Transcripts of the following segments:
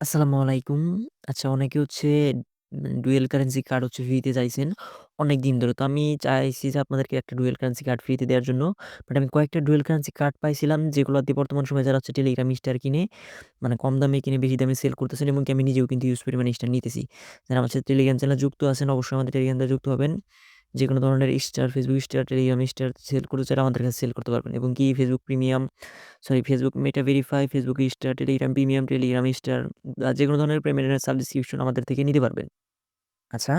আসসালামু আলাইকুম। আচ্ছা অনেকে হচ্ছে ডুয়েল কারেন্সি কার্ড হচ্ছে ফ্রিতে চাইছেন অনেকদিন ধরে। তো আমি চাইছি যে আপনাদেরকে একটা ডুয়েল কারেন্সি কার্ড ফ্রিতে দেওয়ার জন্য। বাট আমি কয়েকটা ডুয়েল কারেন্সি কার্ড পাইছিলাম, যেগুলা দিয়ে বর্তমান সময়ে যারা হচ্ছে টেলিগ্রাম স্টার কিনে মানে কম দামে কিনে, বেশি দামে সেল করতেছেন এবং আমি নিজেও কিন্তু ইউজ পরিমাণে স্টার নিতেছি। যারা আমার সাথে টেলিগ্রাম চ্যানেলে যুক্ত আছেন, অবশ্যই আমাদের টেলিগ্রাম যুক্ত হবেন। যেকোনো ধরনের star, Facebook star, Telegram star sell করতে চাইলে আমাদের কাছে সেল করতে পারবেন এবং কি Facebook premium sorry Facebook Meta verify, Facebook star, Telegram premium, Telegram star যে কোনো ধরনের পেমেন্ট সাবস্ক্রিপশন আমাদের থেকে নিতে পারবেন। আচ্ছা,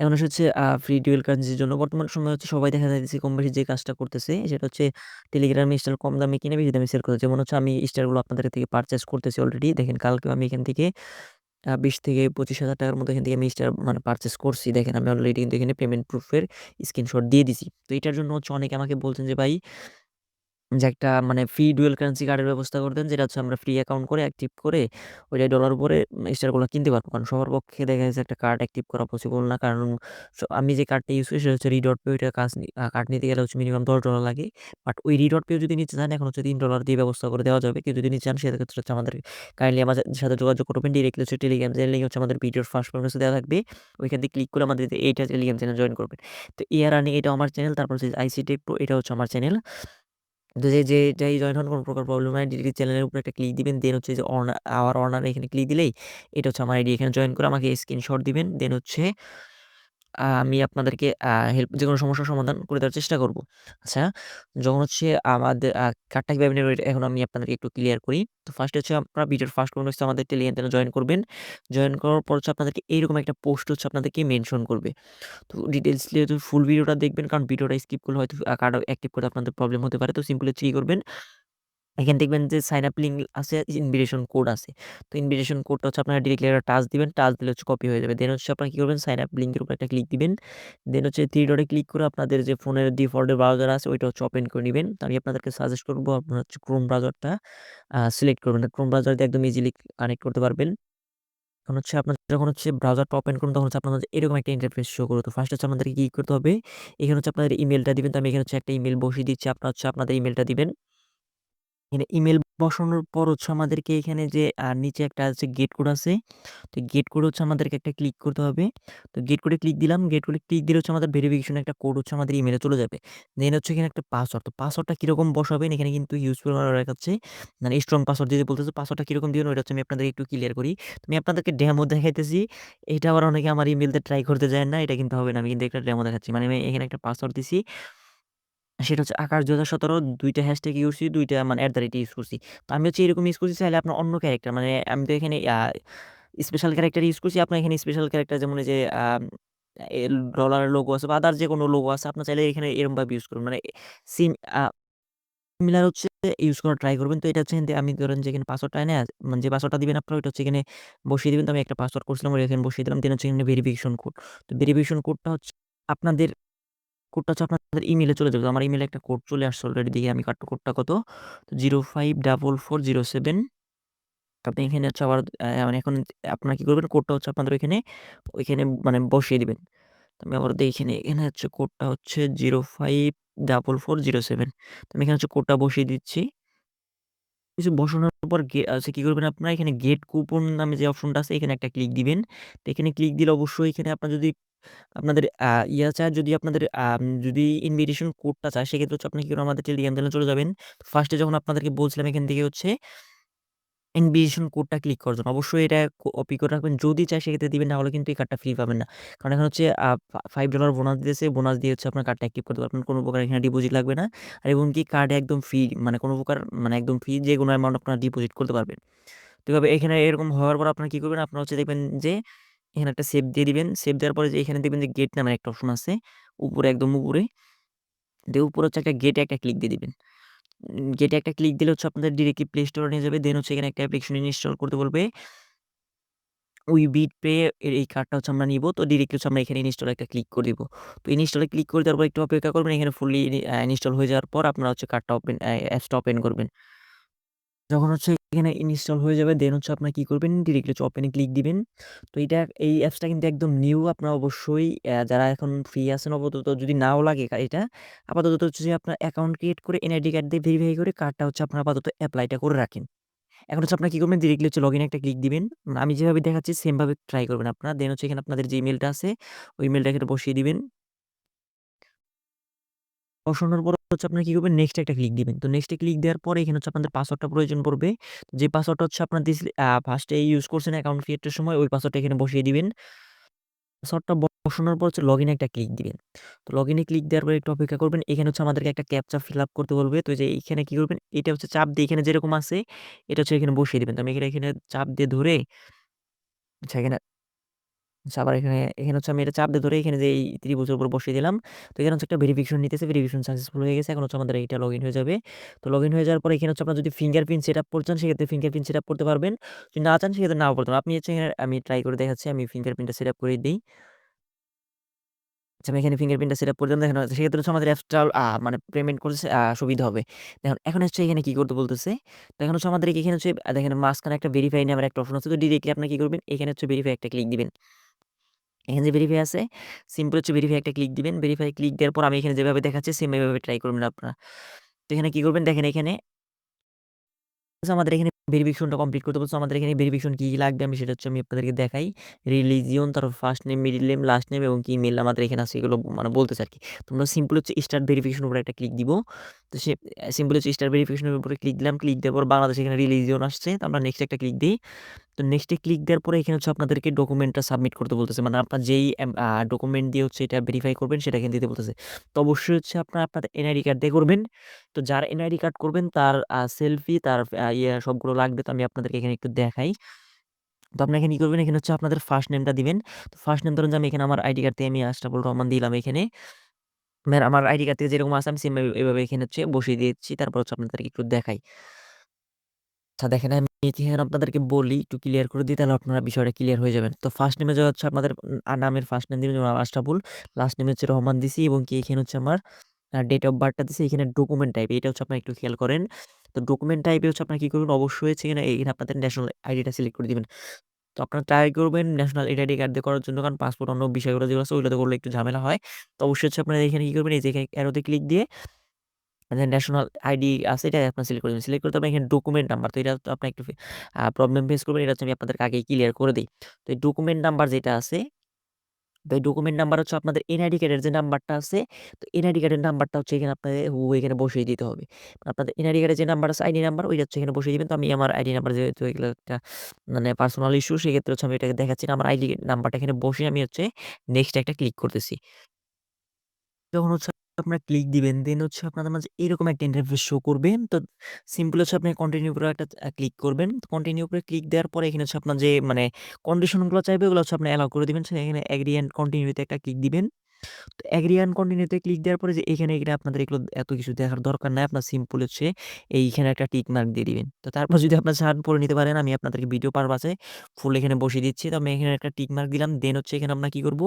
এখন হচ্ছে ফ্রি ডুয়াল কারেন্সির জন্য বর্তমান সময় হচ্ছে সবাই দেখা যাইতেছে কম বেশি যে কাজটা করতেছে সেটা হচ্ছে টেলিগ্রাম স্টার কম দামে কিনে বেশি দামে সেল করে। যেমন হচ্ছে আমি স্টারগুলো আপনাদের থেকে পারচেজ করতেছি অলরেডি। দেখেন কালকেও আমি এখান থেকে ২০ থেকে ৳২৫,০০০ র মতো এখান থেকে আমি স্টার মানে পারচেজ করছি। দেখেন আমি অলরেডি কিন্তু এখানে পেমেন্ট প্রুফের স্ক্রিনশট দিয়ে দিছি। তো এটার জন্য হচ্ছে অনেকে আমাকে বলছেন যে ভাই যে একটা মানে ফ্রি ডুয়াল কারেন্সি কার্ডের ব্যবস্থা করে দেন। যেটা হচ্ছে আমরা ফ্রি অ্যাকাউন্ট করে অ্যাক্টিভ করে ওইটায় ডলার ভরে স্টারগুলো কিনতে পারব। কারণ সবার পক্ষে দেখা যাচ্ছে একটা কার্ড অ্যাক্টিভ করা পসিবল না। কারণ স, আমি যে কার্ডটা ইউজ করি সেটা হচ্ছে রিডট পে ওইটার কাজ নি কার্ড নিতে গেলে হচ্ছে মিনিমাম $১০ লাগে। বাট ওই রিডট পেও যদি নিতে চান, এখন হচ্ছে $৩ দিয়ে ব্যবস্থা করে দেওয়া যাবে। কেউ যদি নিতে চান, সেক্ষেত্রে হচ্ছে আমাদের কাইন্ডলি আমাদের সাথে যোগাযোগ করবেন। ডিরেক্টলি হচ্ছে টেলিগ্রাম চ্যানেল হচ্ছে আমাদের ভিডিওর ফার্স্ট কমেন্টসে দেওয়া থাকবে। ওইখান থেকে ক্লিক করে আমাদের এইটা টেলিগ্রাম চ্যানেল জয়েন করবেন। তো এয়ার আর্নিং এটাও আমার চ্যানেল তারপর হচ্ছে আইসি টেক প্রো এটা হচ্ছে আমার চ্যানেল। তো যে যে, যাই জয়েন হন, কোনো প্রকার প্রবলেম হয় ডিরেক্টলি চ্যানেলের উপরে একটা ক্লিক দিবেন। দেন হচ্ছে যে অর্ডার আওয়ার অর্ডার এখানে ক্লিক দিলেই এটা হচ্ছে আমার আইডি। এখানে জয়েন করে আমাকে স্ক্রিনশট দিবেন। দেন হচ্ছে আমি আপনাদেরকে হেল্প যেকোনো সমস্যার সমাধান করে দেওয়ার চেষ্টা করব। আচ্ছা, যখন হচ্ছে আমাদের আ কার্ডটা কীভাবে নেবেন এখন আমি আপনাদেরকে একটু ক্লিয়ার করি। তো ফার্স্ট হচ্ছে আপনারা ভিডিওর ফার্স্ট কমেন্ট হচ্ছে আমাদের টেলিগ্রাম চ্যানেলে জয়েন করবেন। জয়েন করার পর হচ্ছে আপনাদেরকে এইরকম একটা পোস্ট হচ্ছে আপনাদেরকে মেনশন করবে। তো ডিটেইলস যেহেতু ফুল ভিডিওটা দেখবেন কারণ ভিডিওটা স্কিপ করলে হয়তো কার্ড অ্যাক্টিভ করতে আপনাদের প্রবলেম হতে পারে। তো সিম্পলি হচ্ছে করবেন এখানে দেখবেন যে সাইন আপ লিঙ্ক আছে, ইনভিটেশন কোড আছে। তো ইনভিটেশন কোডটা হচ্ছে আপনারা ডিরেক্টলি একটা টাচ দিবেন। টাচ দিলে হচ্ছে কপি হয়ে যাবে। দেন হচ্ছে আপনারা কী করবেন সাইন আপ লিঙ্কের উপর একটা ক্লিক দিবেন। দেন হচ্ছে থ্রি ডটে ক্লিক করে আপনাদের যে ফোনের ডিফল্টের ব্রাউজার আছে ওইটা হচ্ছে ওপেন করে নিবেন। তো আমি আপনাদেরকে সাজেস্ট করব আপনারা হচ্ছে ক্রোম ব্রাউজারটা সিলেক্ট করবেন। ক্রোম ব্রাউজার দিয়ে একদম ইজিলি কানেক্ট করতে পারবেন। এখন হচ্ছে আপনার যখন হচ্ছে ব্রাউজারটা ওপেন করুন তখন হচ্ছে আপনাদের এরকম একটা ইন্টারফেস শো করবে। তো ফার্স্ট হচ্ছে আপনাদেরকে কী করতে হবে? এখানে হচ্ছে আপনাদের ইমেলটা দিবেন। তো আমি এখানে হচ্ছে একটা ইমেল বসিয়ে দিচ্ছি। আপনারা হচ্ছে আপনাদের ইমেলটা দিবেন। এখানে ইমেল বসানোর পর হচ্ছে আমাদেরকে এখানে যে, আ নিচে একটা আছে গেট কোড আছে। তো গেট কোড হচ্ছে আমাদেরকে একটা ক্লিক করতে হবে। তো গেট কোডে ক্লিক দিলাম। গেট কোডে ক্লিক দিলে হচ্ছে আমাদের ভেরিফিকেশন একটা কোড হচ্ছে আমাদের ইমেলে চলে যাবে। দেন হচ্ছে এখানে একটা পাসওয়ার্ড। তো পাসওয়ার্ডটা কীরকম বসাবেন এখানে কিন্তু ইউজফুল করা দেখাচ্ছে। মানে স্ট্রং পাসওয়ার্ড দিতে বলতেছে। পাসওয়ার্ডটা কীরকম দিবেন ওইটা হচ্ছে আমি আপনাদেরকে একটু ক্লিয়ার করি। তো আমি আপনাদেরকে ডেমো দেখাইতেছি। এটা আবার অনেকে আমার ইমেলতে ট্রাই করতে যায় না। এটা কিন্তু হবে না। আমি কিন্তু একটা ডেমো দেখাচ্ছি। মানে আমি এখানে একটা পাসওয়ার্ড দিছি। সেটা হচ্ছে আকাশ ২০১৭ ২ টা হ্যাশট্যাগ ইউজ করছি, দুইটা মানে অ্যাট দ্য রেট ইউজ করছি। তো আমি হচ্ছে এরকম ইউজ করছি চাইলে আপনার অন্য ক্যারেক্টার মানে আমি তো এখানে স্পেশাল ক্যারেক্টার ইউজ করছি। আপনার এখানে স্পেশাল ক্যারেক্টার যেমন যে ডলারের লোগো আছে বা আদার যে কোনো লোগো আছে আপনার চাইলে এখানে এরকমভাবে ইউজ করুন। মানে সিম সিমিলার হচ্ছে ইউজ করার ট্রাই করবেন। তো এটা হচ্ছে আমি ধরেন যে এখানে পাসওয়ার্ডটা এনে মানে যে পাসওয়ার্ডটা দিবেন আপনারা ওইটা হচ্ছে এখানে বসিয়ে দিবেন। তো আমি একটা পাসওয়ার্ড করছিলাম ওই এখানে বসিয়ে দিলাম। দেন হচ্ছে এখানে ভেরিফিকেশন কোড। তো ভেরিফিকেশন কোডটা হচ্ছে আপনাদের কোডটা হচ্ছে আপনাদের ইমেলে চলে যাবে। তো আমার ইমেলে একটা কোড চলে আসছে অলরেডি দেখি আমি কাট কোডটা কত? তো 054407 আপনি এখানে হচ্ছে আবার মানে এখন আপনারা কী করবেন কোডটা হচ্ছে আপনাদের ওইখানে, ওইখানে মানে বসিয়ে দেবেন আমি আবার দেখি এখানে, এখানে হচ্ছে কোডটা হচ্ছে 054407 তো আমি এখানে হচ্ছে কোডটা বসিয়ে দিচ্ছি। কিছু বসানোর পর গে কী করবেন আপনারা এখানে গেট কুপন নামে যে অপশনটা আছে, এখানে একটা ক্লিক দিবেন। তো এখানে ক্লিক দিলে অবশ্যই এখানে আপনার যদি আপনাদের ইয়া চায়, যদি আপনাদের যদি ইনভিটেশন কোডটা চায়, সেক্ষেত্রে হচ্ছে আপনি কি করবেন আমাদের টেলিগ্রাম চলে যাবেন। ফার্স্টে যখন আপনাদেরকে বলছিলাম এখান থেকে হচ্ছে ইনভিটেশন কোডটা ক্লিক করার জন্য। অবশ্যই এটা কপি করে রাখবেন। যদি চায় সেক্ষেত্রে দিবেন, না হলে কিন্তু এই কার্ডটা ফ্রি পাবেন না। কারণ এখন হচ্ছে আ ফা $5 বোনাস দিতেছে। বোনাস দিয়ে হচ্ছে আপনার কার্ডটা অ্যাক্টিভ করতে পারবেন। কোনো প্রকার এখানে ডিপোজিট লাগবে না। আর এবং কি কার্ডে একদম ফ্রি মানে কোনো প্রকার মানে একদম ফ্রি যে কোনো অ্যামাউন্ট আপনারা ডিপোজিট করতে পারবেন। তো এভাবে এখানে এরকম হওয়ার পর আপনারা কি করবেন? আপনারা হচ্ছে দেখবেন যে এখানে একটা সেভ দিয়ে দিবেন। সেভ দেওয়ার পরে যে এখানে দেখবেন যে গেট নামের একটা অপশন আছে। উপরে একদম উপরে। দিয়ে উপরে হচ্ছে একটা গেটে একটা ক্লিক দিয়ে দিবেন। গেটে একটা ক্লিক দিলে হচ্ছে আপনাদের ডিরেক্টলি প্লে স্টোরে নিয়ে যাবে। দেন হচ্ছে এখানে একটা অ্যাপ্লিকেশন ইনস্টল করতে বলবে। ওই বিট পে এর এই কার্ডটা হচ্ছে আমরা নিব তো ডিরেক্টলি হচ্ছে আমরা এখানে ইনস্টল একটা ক্লিক করে দিব। তো ইনস্টলে ক্লিক করে দেওয়ার পর একটু অপেক্ষা করবেন। এখানে ফুললি ইনস্টল হয়ে যাওয়ার পর আপনারা হচ্ছে কার্ডটা ওপেন অ্যা অ্যাপসটা ওপেন করবেন। যখন হচ্ছে এখানে ইনস্টল হয়ে যাবে দেন হচ্ছে আপনারা কী করবেন ডিরেক্টলি হচ্ছে ওপেন ক্লিক দিবেন। তো এটা এই অ্যাপসটা কিন্তু একদম নিউ আপনারা অবশ্যই যারা এখন ফ্রি আছেন আপাতত, যদি নাও লাগে এটা, আপাতত হচ্ছে যে আপনার অ্যাকাউন্ট ক্রিয়েট করে এনআইডি কার্ড দিয়ে ভেরিফাই করে কার্ডটা হচ্ছে আপনার আপাতত অ্যাপ্লাইটা করে রাখেন। এখন হচ্ছে আপনারা কী করবেন ডিরেক্টলি হচ্ছে লগইন এ একটা ক্লিক দিবেন। আমি যেভাবে দেখাচ্ছি সেমভাবে ট্রাই করবেন আপনারা। দেন হচ্ছে এখানে আপনাদের যে ইমেলটা আছে, ওই ইমেইলটা এখানে বসিয়ে দিবেন। বসানোর পর হচ্ছে আপনার কী করবেন নেক্সট একটা ক্লিক দিবেন। তো নেক্সট ক্লিক দেওয়ার পরে এখানে হচ্ছে আপনাদের পাসওয়ার্ডটা প্রয়োজন পড়বে। যে পাসওয়ার্ডটা হচ্ছে আপনার ফার্স্ট ইউজ করছেন অ্যাকাউন্ট ক্রিয়েট এর সময় ওই পাসওয়ার্ডটা এখানে বসিয়ে দিবেন। পাসওয়ার্ডটা বসানোর পর হচ্ছে এ একটা ক্লিক দিবেন। তো লগইন এ ক্লিক দেওয়ার পরে একটু অপেক্ষা করবেন। এখানে হচ্ছে আমাদেরকে একটা ক্যাপচা ফিল আপ করতে বলবে। তো যে এখানে কী করবেন এটা হচ্ছে চাপ দিয়ে এখানে যেরকম আছে এটা হচ্ছে এখানে বসিয়ে দিবেন। তো আমি এখানে, এখানে চাপ দিয়ে ধরে আচ্ছা এখানে আবার এখানে, এখানে হচ্ছে আমি এটা চাপ দিয়ে ধরে এখানে যে এই ত্রিভুজের উপর বসিয়ে দিলাম। তো এখানে হচ্ছে একটা ভেরিফিকেশন নিতেছে। ভেরিফিকেশন সাকসেসফুল হয়ে গেছে। এখন হচ্ছে আমাদের এইটা লগইন হয়ে যাবে। তো লগ ইন হয়ে যাওয়ার পরে এখানে হচ্ছে আপনার যদি ফিঙ্গারপ্রিন্ট সেটআপ করতে চান সেক্ষেত্রে ফিঙ্গারপ্রিন্ট সেট আপ করতে পারবেন। যদি না চান সেক্ষেত্রে নাও করতে। আপনি হচ্ছে এখানে আমি ট্রাই করে দেখাচ্ছি। আমি ফিঙ্গারপ্রিন্টটা সেটআপ করে দিই আচ্ছা আমি এখানে ফিঙ্গারপ্রিন্টটা সেটআপ করে দিলাম। দেখেন সেক্ষেত্রে হচ্ছে আমাদের অ্যাপসটা আ মানে পেমেন্ট করতেছে সুবিধা হবে। দেখুন এখন হচ্ছে এখানে কি করতে বলতেছে। তো এখন হচ্ছে আমাদের এখানে হচ্ছে দেখেন মাঝখানে একটা ভেরিফাই নামের একটা অপশন আছে। তো ডিরেক্টলি আপনারা কি করবেন এখানে হচ্ছে ভেরিফাই একটা ক্লিক দিবেন। এখানে যে ভেরিফাই আছে, সিম্পল হচ্ছে ভেরিফাই একটা ক্লিক দিবেন। ভেরিফাই ক্লিক দেওয়ার পর আমি এখানে যেভাবে দেখাচ্ছি সেম এভাবে ট্রাই করবেন আপনারা। তো এখানে কী করবেন দেখেন এখানে আমাদের এখানে ভেরিফিকেশনটা কমপ্লিট করতে বলছে। আমাদের এখানে ভেরিফিকেশন কী কি লাগবে আমি সেটা হচ্ছে আমি আপনাদেরকে দেখাই। রিলিজিয়ন, তারপর first name, middle name, last name এবং কি ইমেইল আমাদের এখানে আছে এগুলো মানে বলতেছে আরকি। তোমরা সিম্পল হচ্ছে স্টার্ট ভেরিফিকেশন উপরে একটা ক্লিক দিব। তো সে সিম্পল হচ্ছে স্টার্ট ভেরিফিকেশন এর উপরে ক্লিক দিলাম। ক্লিক দেওয়ার পর বাংলাদেশ এখানে রিলিজিয়ন আসছে। তো আমরা নেক্সট একটা ক্লিক দেই। তো নেক্সট ক্লিক দেওয়ার পরে এখানে হচ্ছে আপনাদেরকে ডকুমেন্টটা সাবমিট করতে বলতেছে। মানে আপনার যেই ডকুমেন্ট দিয়ে হচ্ছে এটা ভেরিফাই করবেন, সেটা এখানে দিতে বলতেছে। তো অবশ্যই হচ্ছে আপনারা আপনার এনআইডি কার্ড দিয়ে করবেন। তো যার এনআইডি কার্ড করবেন, তার সেলফি তার ইয়ে সবগুলো লাগবে। তো আমি আপনাদেরকে এখানে একটু দেখাই। তো আপনারা এখানে কি করবেন এখানে হচ্ছে আপনাদের ফার্স্ট নেমটা দিবেন। তো ফার্স্ট নেম ধরুন যে আমি এখানে আমার আইডি কার্ড দিয়ে আমি আশরাফুল রহমান দিলাম এখানে। মানে আমার আইডি কার্ড থেকে যেরকম আছে, আমি সেম এভাবে এখানে হচ্ছে বসিয়ে দিয়েছি। তারপর হচ্ছে আপনাদেরকে একটু দেখাই। আচ্ছা দেখেন আমি এখানে আপনাদেরকে বলি একটু ক্লিয়ার করে দিই তাহলে আপনারা বিষয়টা ক্লিয়ার হয়ে যাবেন। তো ফার্স্ট নেমে যে হচ্ছে আপনাদের নামের ফার্স্ট নেম দিবেন আশরাফুল, লাস্ট নেমে হচ্ছে রহমান দিছি এবং কি এখানে হচ্ছে আমার ডেট অফ বার্থটা দিছি এখানে ডকুমেন্ট টাইপ এটা হচ্ছে আপনারা একটু খেয়াল করেন। তো ডকুমেন্ট টাইপে হচ্ছে আপনারা কি করবেন অবশ্যই এখানে এখানে আপনাদের ন্যাশনাল আইডিটা সিলেক্ট করে দিবেন। তো আপনারা ট্রাই করবেন ন্যাশনাল আইডি কার্ড দিয়ে করার জন্য কারণ পাসপোর্ট অন্য বিষয়গুলো যেগুলো আছে ওইগুলোতে করলে একটু ঝামেলা হয়। তো অবশ্যই হচ্ছে আপনারা এখানে কি করবেন এই যে এখানে অ্যারোতে ক্লিক দিয়ে যে ন্যাশনাল আইডি আছে এটা আপনার সিলেক্ট করে দিবেন। সিলেক্ট করতে হবে এখানে ডকুমেন্ট নাম্বার। তো এটা তো আপনার একটু প্রবলেম ফেস করবেন। এটা হচ্ছে আমি আপনাদেরকে আগেই ক্লিয়ার করে দিই তো এই ডকুমেন্ট নাম্বার যেটা আছে, তো এই ডকুমেন্ট নাম্বার হচ্ছে আপনাদের এনআইডি কার্ডের যে নাম্বারটা আছে, তো এনআইডি কার্ডের নাম্বারটা হচ্ছে এখানে আপনাদের হু এখানে বসিয়ে দিতে হবে। আপনাদের এনআইডি কার্ডের যে নাম্বার আছে আইডি নাম্বার ওইটা হচ্ছে এখানে বসিয়ে দিবেন। তো আমি আমার আইডি নাম্বার যেহেতু এগুলো একটা মানে পার্সোনাল ইস্যু সেক্ষেত্রে হচ্ছে আমি এটাকে দেখাচ্ছি না। আমার আইডি নাম্বারটা এখানে বসে আমি হচ্ছে নেক্সট একটা ক্লিক করতেছি। যখন হচ্ছে আপনারা ক্লিক দিবেন, দেন হচ্ছে আপনাদের মাঝে এরকম একটা ইন্টারফেস শো করবে। তো সিম্পল হচ্ছে আপনি কন্টিনিউ উপরে একটা ক্লিক করবেন। কন্টিনিউ উপরে ক্লিক দেওয়ার পরে এখানে হচ্ছে আপনার যে মানে কন্ডিশনগুলো চাইবে ওগুলো হচ্ছে আপনি অ্যালাউ করে দিবেন। এখানে এগ্রি অ্যান্ড কন্টিনিউ তে একটা ক্লিক দিবেন। তো এগ্রি অ্যান্ড কন্টিনিউ তে ক্লিক দেওয়ার পরে যে এখানে এখানে আপনাদের এগুলো এত কিছু দেখার দরকার নাই। আপনার সিম্পল হচ্ছে এইখানে একটা টিক মার্ক দিয়ে দিবেন। তো তারপর যদি আপনার চান পড়ে নিতে পারেন আমি আপনাদেরকে ভিডিও পারপাসে ফুল এখানে বসিয়ে দিচ্ছি। তো আমি এখানে একটা টিক মার্ক দিলাম। দেন হচ্ছে এখানে আমরা কী করব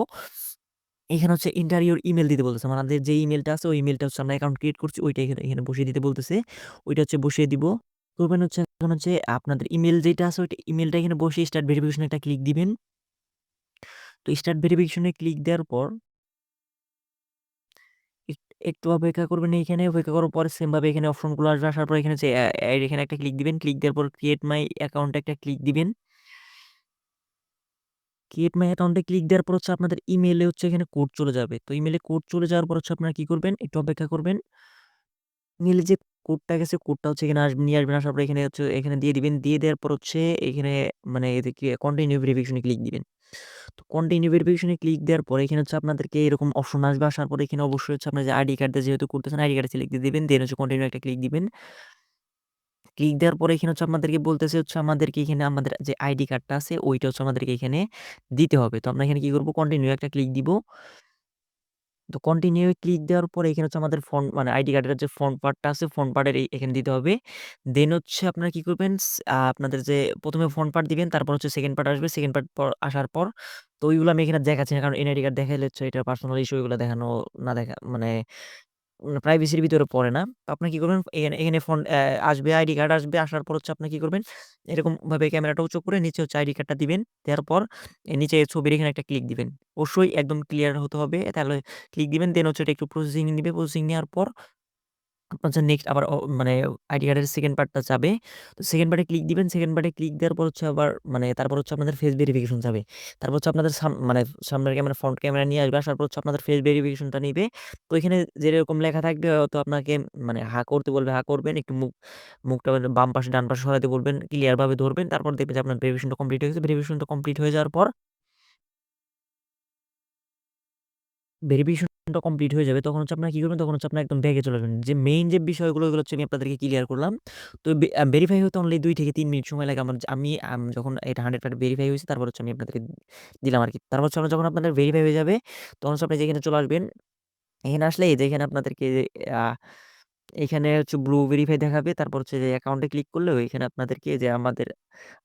এখানে হচ্ছে এন্টার ইমেল দিতে বলতেছে। আমাদের যে ইমেলটা আছে ওই ইমেইলটা হচ্ছে আমরা অ্যাকাউন্ট ক্রিয়েট করছি ওইটা এখানে, এখানে বসিয়ে দিতে বলতেছে। ওইটা হচ্ছে বসিয়ে দিব। করবেন হচ্ছে এখন হচ্ছে আপনাদের ইমেল যেটা আছে ওইটা ইমেলটা এখানে বসিয়ে স্টার্ট ভেরিফিকেশন একটা ক্লিক দিবেন। তো স্টার্ট ভেরিফিকেশন ক্লিক দেওয়ার পর একটু অপেক্ষা করবেন এইখানে। অপেক্ষা করার পরে সেমভাবে এখানে অপশনগুলো আসবে। আসার পর এখানে এড এখানে একটা ক্লিক দিবেন। ক্লিক দেওয়ার পর ক্রিয়েট মাই অ্যাকাউন্টে একটা ক্লিক দিবেন। ক্রিয়েট মাই অ্যাকাউন্টে ক্লিক দেওয়ার পর হচ্ছে আপনাদের ইমেইলে হচ্ছে এখানে কোড চলে যাবে। তো ইমেইলে কোড চলে যাওয়ার পর হচ্ছে আপনারা কী করবেন? একটু অপেক্ষা করবেন। ইমেইলে যে কোডটা গেছে কোডটা হচ্ছে এখানে আসবে, নিয়ে আসবেন। আসার পর এখানে হচ্ছে, এখানে দিয়ে দিবেন। দিয়ে দেওয়ার পর হচ্ছে এখানে মানে এদিকে কন্টিনিউ ভেরিফিকেশন ক্লিক দিবেন। তো কন্টিনিউ ভেরিফিকেশন ক্লিক দেওয়ার পরে এখানে হচ্ছে আপনাদেরকে এরকম অপশন আসবে। আসার পরে এখানে অবশ্যই হচ্ছে আপনার যে আইডি কার্ড দিয়ে যেহেতু করতেছেন আইডি কার্ড সিলেক্ট দিয়ে দিবেন। দেন হচ্ছে কন্টিনিউ একটা ক্লিক দিবেন। ক্লিক দেওয়ার পরে এখানে হচ্ছে আপনাদেরকে বলতেছে হচ্ছে আমাদেরকে এখানে আমাদের যে আইডি কার্ডটা আছে, ওইটা হচ্ছে আমাদেরকে এখানে দিতে হবে। তো আমরা এখানে কি করব? কন্টিনিউ একটা ক্লিক দিব। তো কন্টিনিউ ক্লিক দেওয়ার পরে এখানে হচ্ছে আমাদের ফোন মানে আইডি কার্ডের যে ফোন পার্টটা আছে ফ্রন্ট পার্টের এখানে দিতে হবে। দেন হচ্ছে আপনারা কি করবেন? আপনাদের যে প্রথমে ফোন পার্ট দিবেন, তারপর হচ্ছে সেকেন্ড পার্ট আসবে। সেকেন্ড পার্ট পর আসার পর তো ওইগুলো আমি এখানে দেখাচ্ছি না। কারণ এনআইডি কার্ড দেখাইলে হচ্ছে এটা পার্সোনাল ইস্যু এগুলো দেখানো না দেখা মানে প্রাইভেসির ভিতরে পড়ে না। তো আপনি কী করবেন? এখানে এখানে ফোন আসবে, আইডি কার্ড আসবে। আসার পর হচ্ছে আপনি কী করবেন? এরকমভাবে ক্যামেরাটা উঁচু করে নিচে হচ্ছে আইডি কার্ডটা দিবেন। দেওয়ার পর নিচে ছবির এখানে একটা ক্লিক দিবেন। অবশ্যই একদম ক্লিয়ার হতে হবে। তাহলে ক্লিক দিবেন। দেন হচ্ছে এটা একটু প্রসেসিং নেবে প্রসেসিং নেওয়ার পর আপনার হচ্ছে নেক্সট আবার মানে আইডি কার্ডের সেকেন্ড পার্টটা চাবে। তো সেকেন্ড পার্টে ক্লিক দিবেন। সেকেন্ড পার্টে ক্লিক দেওয়ার পর হচ্ছে আবার মানে তারপর হচ্ছে আপনাদের ফেস ভেরিফিকেশন চাবে। তারপর হচ্ছে আপনাদের সাম মানে সামনের ক্যামেরা ফ্রন্ট ক্যামেরা নিয়ে আসবে। আসার পর হচ্ছে আপনাদের ফেস ভেরিফিকেশনটা নিবে। তো এখানে যেরকম লেখা থাকবে হয়তো আপনাকে মানে হা করতে বলবে, হা করবেন। একটু মুখ মুখটা বাম পাশে ডান পাশে সরাইতে বলবেন। ক্লিয়ার ভাবে ধরবেন। তারপর দেখবেন যে আপনার ভেরিফিকেশনটা কমপ্লিট হয়ে গেছে। ভেরিফিকেশনটা কমপ্লিট হয়ে যাওয়ার পর ভেরিফিকেশনটা কমপ্লিট হয়ে যাবে। তখন হচ্ছে আপনারা কী করবেন? তখন হচ্ছে আপনারা একদম ব্যাকে চলে যাবেন যে মেইন যে বিষয়গুলো ওগুলো হচ্ছে আমি আপনাদেরকে ক্লিয়ার করলাম। তো ভেরিফাই হতে অনলি দুই থেকে তিন মিনিট সময় লাগে। আমার আমি যখন এটা 100% ভেরিফাই হয়েছে, তারপর হচ্ছে আমি আপনাদেরকে দিলাম আর কি তারপর হচ্ছে যখন আপনাদের ভেরিফাই হয়ে যাবে, তখন হচ্ছে আপনি যেখানে চলে আসবেন। এখানে আসলে এই যে, এখানে আপনাদেরকে এখানে হচ্ছে ব্লু ভেরিফাই দেখাবে। তারপর হচ্ছে যে অ্যাকাউন্টে ক্লিক করলে এখানে আপনাদেরকে যে, আমাদের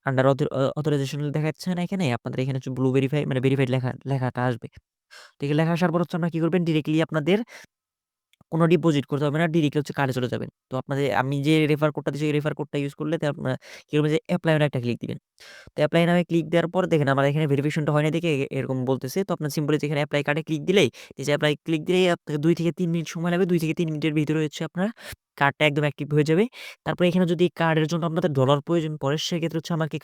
আন্ডার অথ অথরাইজেশন দেখাচ্ছে না এখানে? আপনাদের এখানে হচ্ছে ব্লু ভেরিফাই মানে ভেরিফাইড লেখা, লেখাটা আসবে। ঠিক লেখা আসার পর হচ্ছে আপনারা কী করবেন? ডিরেক্টলি আপনাদের কোনো ডিপোজিট করতে হবে না। ডিরেক্টলি হচ্ছে কার্ডে চলে যাবেন। তো আপনাদের আমি যে রেফার কোডটা দিয়েছি, এই রেফার কোডটা ইউজ করলে তে আপনারা কি করবেন যে এপ্লাই নাও একটা ক্লিক দিবেন। তো এপ্লাই নাও ক্লিক দেওয়ার পর দেখেন আমার এখানে ভেরিফিকেশনটা হয় না দেখে এরকম বলতেছে। তো আপনার সিম্পলি যেখানে অ্যাপ্লাই কার্ডে ক্লিক দিলেই এই যে এপ্লাই ক্লিক দিলেই আপনাকে ২ থেকে তিন মিনিট সময় লাগবে। দুই থেকে তিন মিনিটের ভিতরে হচ্ছে আপনার কার্ডটা একদম অ্যাক্টিভ হয়ে যাবে। তারপরে এখানে যদি কার্ডের জন্য আপনাদের ডলার প্রয়োজন পড়ে সেক্ষেত্রে হচ্ছে আমাকে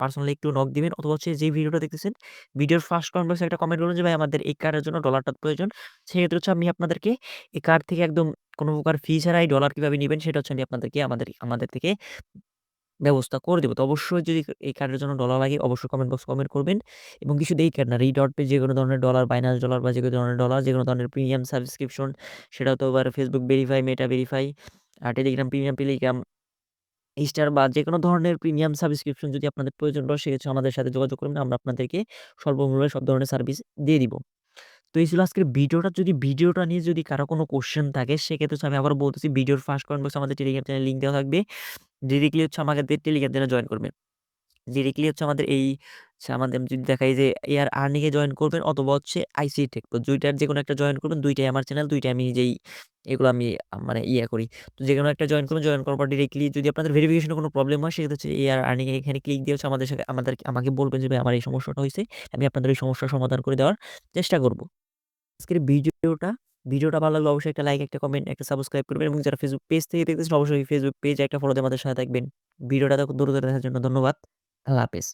পার্সোনালি একটু নক দিবেন অথবা হচ্ছে যে ভিডিওটা দেখতেছেন, ভিডিওর ফার্স্ট কমেন্ট একটা কমেন্ট বলুন যে ভাই আমাদের এই কার্ডের জন্য ডলারটা প্রয়োজন। সেক্ষেত্রে হচ্ছে আমি আপনাদেরকে এই কার্ড থেকে একদম কোনো প্রকার ফি ছাড়াই ডলার কীভাবে নেবেন সেটা হচ্ছে আমি আপনাদেরকে আমাদের আমাদের থেকে ব্যবস্থা করে দেবো তো অবশ্যই যদি এই কার্ডের জন্য ডলার লাগে অবশ্যই কমেন্ট বক্সে কমেন্ট করবেন এবং কি শুধু এই কার্ড না রিডট পে যে কোনো ধরনের ডলার, বাইন্যান্স ডলার বা যে কোনো ধরনের ডলার, যে কোনো ধরনের প্রিমিয়াম সাবস্ক্রিপশন সেটা হতে পারে ফেসবুক ভেরিফাই, মেটা ভেরিফাই, আর টেলিগ্রাম প্রিমিয়াম, টেলিগ্রাম স্টার বা যে কোনো ধরনের প্রিমিয়াম সাবস্ক্রিপশন যদি আপনাদের প্রয়োজন হয় সেক্ষেত্রে আমাদের সাথে যোগাযোগ করবেন। আমরা আপনাদেরকে স্বল্পমূল্যে সব ধরনের সার্ভিস দিয়ে দিব। তো এই ছিল আজকের ভিডিওটা। যদি ভিডিওটা নিয়ে যদি কারও কোনো কোয়েশ্চেন থাকে সেক্ষেত্রে আমি আবারও বলতেছি ভিডিওর ফার্স্ট কমেন্ট বক্সে আমাদের টেলিগ্রাম চ্যানেল লিঙ্ক দেওয়া থাকবে। ডিরেক্টলি হচ্ছে আমাদের টেলিগ্রাম চ্যানেলে জয়েন করবেন। ডিরেক্টলি হচ্ছে আমাদের এই আমাদের যদি দেখাই যে এয়ার আর্নিং এ জয়েন করবেন অথবা হচ্ছে আইসি টেক। তো ২ টার যেকোনো একটা জয়েন করবেন। দুইটাই আমার চ্যানেল, ২ টাই আমি নিজেই এগুলো আমি মানে ইয়ে করি। তো যে কোনো একটা জয়েন করবেন। জয়েন করার পর ডিরেক্টলি যদি আপনাদের ভেরিফিকেশন কোনো প্রবলেম হয় সেক্ষেত্রে হচ্ছে এয়ার আর্নিং এখানে ক্লিক দিয়ে হচ্ছে আমাদের সাথে আমাদের আমাকে বলবেন যে আমার এই সমস্যাটা হয়েছে আমি আপনাদের এই সমস্যার সমাধান করে দেওয়ার চেষ্টা করব। আজকের ভিডিওটা, ভিডিওটা ভালো লাগলে অবশ্যই একটা লাইক, একটা কমেন্ট, একটা সাবস্ক্রাইব করবেন এবং যারা ফেসবুক পেজ থেকে দেখতেছেন অবশ্যই ফেসবুক পেজ একটা ফলো দিয়ে আমাদের সাথে থাকবেন। ভিডিওটা এত দূর ধরে দেখার জন্য ধন্যবাদ। আল্লাহ হাফেজ।